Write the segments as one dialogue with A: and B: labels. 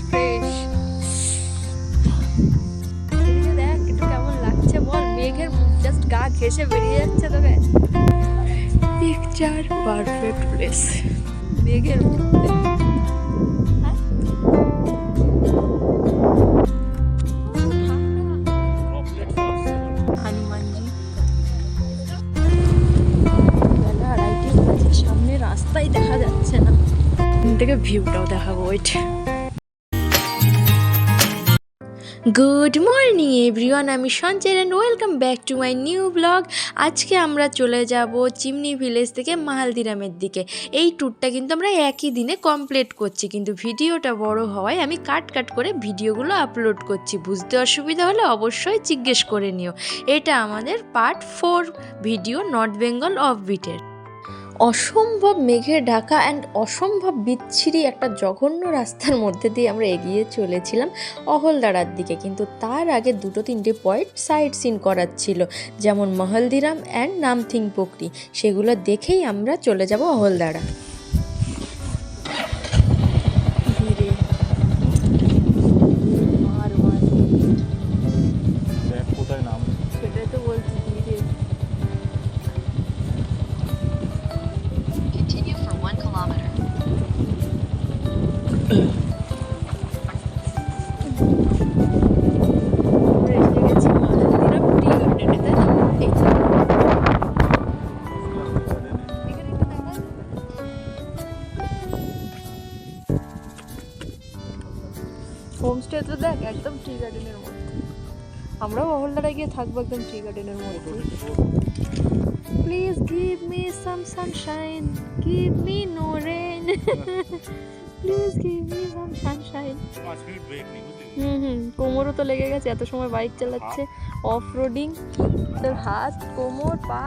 A: Fresh এদিকে দেখ একটু কেমন লাগছে বল মেঘের জাস্ট গা ঘেসে বেরিয়ে যাচ্ছে তোকে। পিকচার পারফেক্ট প্লেস মেঘের মধ্যে হ্যাঁ? রাস্তাই দেখা যাচ্ছে না। থেকে ভিউটাও দেখাবো ওইট গুড মর্নিং এভরিওয়ান আমি Sanchay and welcome back to my new blog আজকে আমরা চলে যাব চিমনি ভিলেজ থেকে মাহালদিরামের দিকে। এই ট্যুরটা কিন্তু আমরা একই দিনে কমপ্লিট করছি, কিন্তু ভিডিওটা বড় হওয়ায় আমি কাট কাট করে ভিডিওগুলো আপলোড করছি। বুঝতে অসুবিধা হলে অবশ্যই জিজ্ঞেস করে নিও। এটা আমাদের part four video north Bengal of বিটের অসম্ভব মেঘের ঢাকা অ্যান্ড অসম্ভব বিচ্ছিরি একটা জঘন্য রাস্তার মধ্যে দিয়ে আমরা এগিয়ে চলেছিলাম অহলদারার দিকে। কিন্তু তার আগে দুটো তিনটে পয়েন্ট সাইড সিন করার ছিল, যেমন মহলদিরাম অ্যান্ড নামথিং পোকরি। সেগুলো দেখেই আমরা চলে যাব অহলদারা। টি গার্ডেনের মধ্যে। আমরাও অহলদারায় গিয়ে থাকব একদম টি গার্ডেনের মধ্যে। Please give me some sunshine give me no rain please give me some sunshine hmm hmm কোমরও তো লেগে গেছে এত সময় বাইক চালাচ্ছে অফ রোডিং তোর হাত কোমর পা।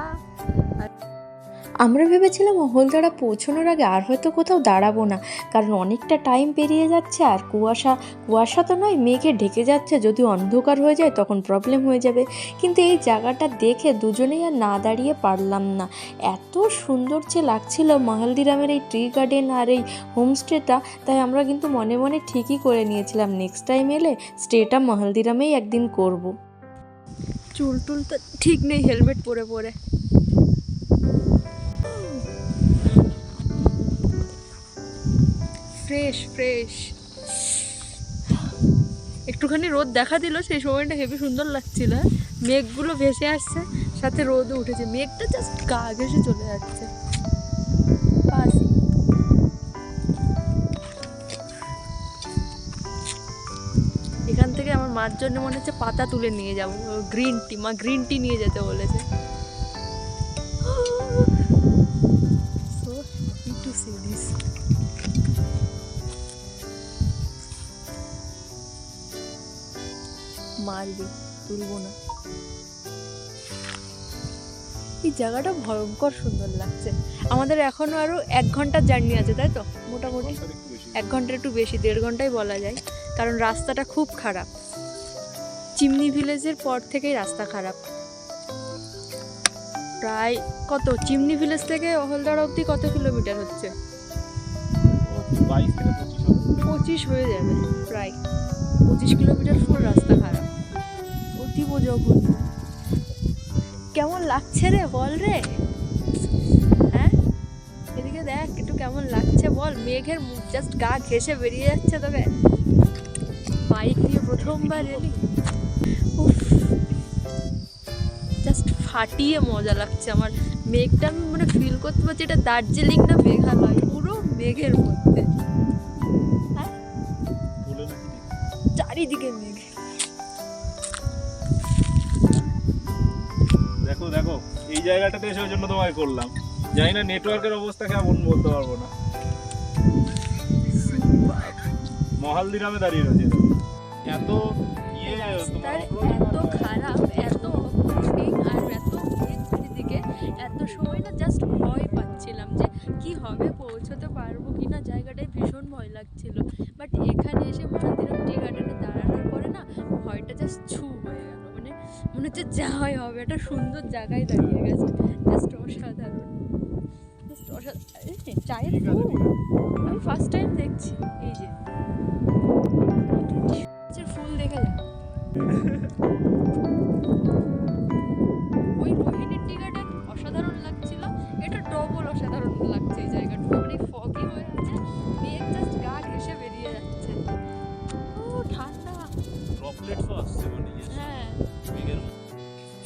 A: আমরা ভেবেছিলাম হলদারা পৌঁছানোর আগে আর হয়তো কোথাও দাঁড়াবো না, কারণ অনেকটা টাইম পেরিয়ে যাচ্ছে আর কুয়াশা কুয়াশা তো নয়, মেঘে ঢেকে যাচ্ছে যদি অন্ধকার হয়ে যায় তখন প্রবলেম হয়ে যাবে। কিন্তু এই জায়গাটা দেখে দুজনেই আর না দাঁড়িয়ে পারলাম না। এত সুন্দর যে লাগছিল মহলদিরামের এই ট্রি গার্ডেন আর এই হোমস্টেটা তাই আমরা কিন্তু মনে মনে ঠিকই করে নিয়েছিলাম নেক্সট টাইম এলে স্টেটা মহলদিরামেই একদিন করব। চুল টুল তো ঠিক নেই হেলমেট পরে পরে। ফ্রেশ ফ্রেশ একটুখানি রোদ দেখা দিল, সেই সময়টা হেবি সুন্দর লাগছিল? মেঘগুলো ভেসে আসছে, সাথে রোদও উঠেছে। মেঘটা জাস্ট গা ঘেসে চলে যাচ্ছে। এখান থেকে আমার মার জন্য মনে হচ্ছে পাতা তুলে নিয়ে যাব। গ্রিন টি, মা গ্রিন টি নিয়ে যেতে বলেছে। মারবে তুলবো না। এই জায়গাটা ভয়ঙ্কর সুন্দর লাগছে। আমাদের এখনও আরও এক ঘণ্টার জার্নি আছে তাই তো? মোটামুটি এক ঘণ্টা একটু বেশি দেড় ঘন্টাই বলা যায়। কারণ রাস্তাটা খুব খারাপ। চিমনি ভিলেজের পর থেকেই রাস্তা খারাপ। প্রায় কত? চিমনি ভিলেজ থেকে অহলদার অবধি কত কিলোমিটার হচ্ছে?
B: পঁচিশ
A: হয়ে যাবে প্রায়। পঁচিশ কিলোমিটার ফুল রাস্তা খারাপ। অতীব জঘন্য কেমন লাগছে রে বল রে? হ্যাঁ? এদিকে দেখ একটু কেমন লাগছে বল। মেঘের মুখ জাস্ট গা ঘেসে বেরিয়ে যাচ্ছে তোকে। বাইক নিয়ে প্রথমবার এলি? জাস্ট ফাটিয়ে মজা লাগছে আমার। মেঘটা আমি মানে ফিল করতে পারছি এটা দার্জিলিং না মেঘালয় পুরো মেঘের মধ্যে। হ্যাঁ? চারিদিকে মেঘ।
B: জায়গাটাতে এসে ওই জন্য তোমায় করলাম। জানি না নেটওয়ার্কের অবস্থা কেমন, বলতে পারব না। মহালদিরামে দাঁড়িয়ে রয়েছে। এত
A: যা হবে। একটা সুন্দর জায়গায় দাঁড়িয়ে গেছে। জাস্ট অসাধারণ জাস্ট অসাধারণ চায়ের আমি ফার্স্ট টাইম দেখছি। এই যে। ফুল দেখা যায়।
C: ওই রোহিণী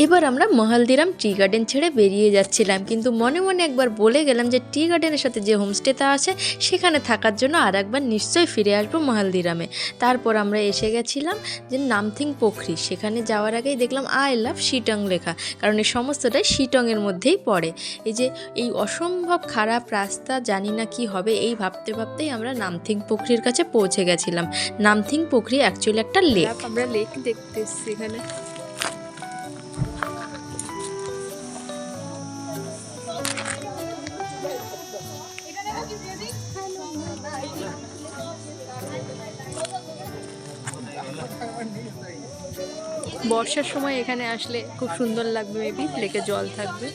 C: এবার আমরা মহালদিরাম টি গার্ডেন ছেড়ে বেরিয়ে যাচ্ছিলাম, কিন্তু মনে মনে একবার বলে গেলাম যে টি গার্ডেনের সাথে যে হোমস্টেটা আছে, সেখানে থাকার জন্য আর একবার নিশ্চয়ই ফিরে আসব মহালদিরামে। তারপর আমরা এসে গেছিলাম যে নামথিং পোখরি, সেখানে যাওয়ার আগেই দেখলাম আই লাভ শিটং লেখা, কারণ এই সমস্তটাই শিটংয়ের মধ্যেই পড়ে। এই যে এই অসম্ভব খারাপ রাস্তা, জানি না কি হবে, এই ভাবতে ভাবতেই আমরা নামথিং পোখরির কাছে পৌঁছে গেছিলাম। নামথিং পোখরি অ্যাকচুয়ালি একটা লেক
A: আমরা লেক দেখতে এসেছি এখানে। বর্ষার সময় এখানে আসলে খুব সুন্দর লাগবে মেবি লেকে জল থাকবে।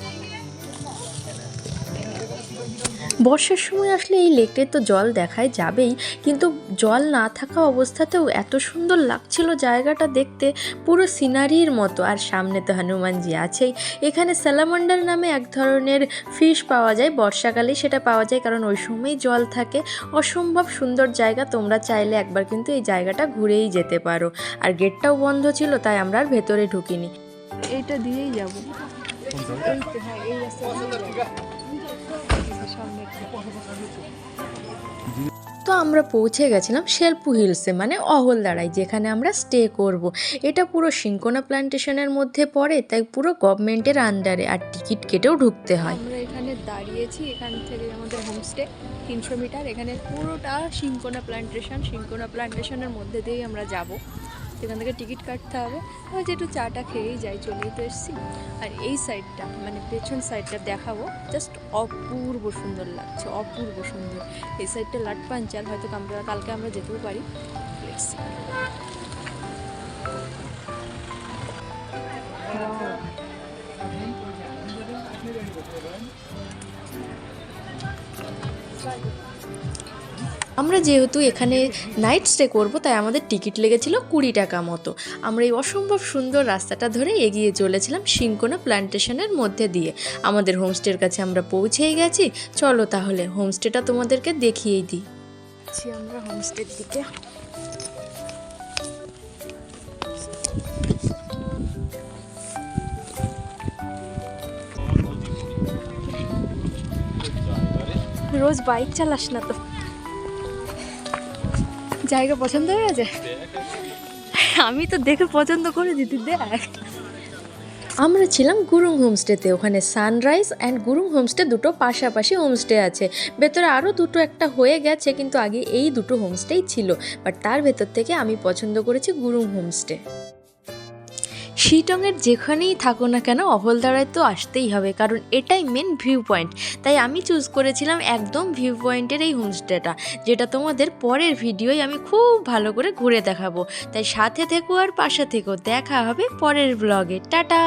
C: বর্ষার সময় আসলে এই লেকটায় তো জল দেখাই যাবেই কিন্তু জল না থাকা অবস্থাতেও এত সুন্দর লাগছিল জায়গাটা দেখতে পুরো সিনারির মতো। আর সামনে তো হনুমানজি আছেই। এখানে স্যালামান্ডার নামে এক ধরনের ফিশ পাওয়া যায় বর্ষাকালে সেটা পাওয়া যায় কারণ ওই সময়ই জল থাকে। অসম্ভব সুন্দর জায়গা তোমরা চাইলে একবার কিন্তু এই জায়গাটা ঘুরেই যেতে পারো। আর গেটটাও বন্ধ ছিল তাই আমরা আর ভেতরে ঢুকিনি।
A: এইটা দিয়েই যাব। তো
C: আমরা পৌঁছে গেছিলাম শেলপু হিলসে মানে অহলদারায়, যেখানে আমরা স্টে করব। এটা পুরো সিঙ্কোনা প্ল্যান্টেশনের মধ্যে পড়ে, তাই পুরো গভর্নমেন্টের আন্ডারে আর টিকিট কেটেও ঢুকতে হয়।
A: আমরা এখানে দাঁড়িয়েছি, এখান থেকে আমাদের হোমস্টে তিনশো মিটার। এখানে পুরোটা সিঙ্কোনা প্ল্যান্টেশন সিঙ্কোনা প্ল্যান্টেশনের মধ্যে দিয়েই আমরা যাব। এখান থেকে টিকিট কাটতে হবে। ওই যে একটু চাটা খেয়েই যাই, চলেই তো এসেছি। আর এই সাইডটা মানে পেছন সাইডটা দেখাবো। জাস্ট অপূর্ব সুন্দর লাগছে, অপূর্ব সুন্দর। এই সাইডটা লাট পাঞ্চাল, হয়তো আমরা কালকে আমরা যেতেও পারি।
C: আমরা যেহেতু এখানে নাইট স্টে করব, তাই আমাদের টিকিট লেগেছিল কুড়ি টাকা মতো। আমরা এই অসম্ভব সুন্দর রাস্তাটা ধরে এগিয়ে চলেছিলাম সিঙ্কোনা প্ল্যান্টেশনের মধ্যে দিয়ে। আমাদের হোমস্টের কাছে আমরা পৌঁছেই গেছি। চলো তাহলে হোমস্টেটা তোমাদেরকে দেখিয়েই দিই।
A: আমরা হোমস্টের দিকে। রোজ বাইক চালাস না তো। জায়গা পছন্দ হয়ে গেছে? আমি তো দেখে পছন্দ করে দিতে, দেখ।
C: আমরা ছিলাম গুরুং হোমস্টেতে, ওখানে সানরাইজ অ্যান্ড গুরুং হোমস্টে দুটো পাশাপাশি হোমস্টে আছে। ভেতরে আরও দুটো একটা হয়ে গেছে, কিন্তু আগে এই দুটো হোমস্টেই ছিল। বাট তার ভেতর থেকে আমি পছন্দ করেছি গুরুং হোমস্টে। শিটংয়ের যেখানেই থাকো না কেন অহলদারায় তো আসতেই হবে, কারণ এটাই মেন ভিউ পয়েন্ট তাই আমি চুজ করেছিলাম একদম ভিউ পয়েন্টের এই হোমস্টেটা যেটা তোমাদের পরের ভিডিওয় আমি খুব ভালো করে ঘুরে দেখাবো। তাই সাথে থেকো আর পাশে থেকো, দেখা হবে পরের ব্লগে টাটা!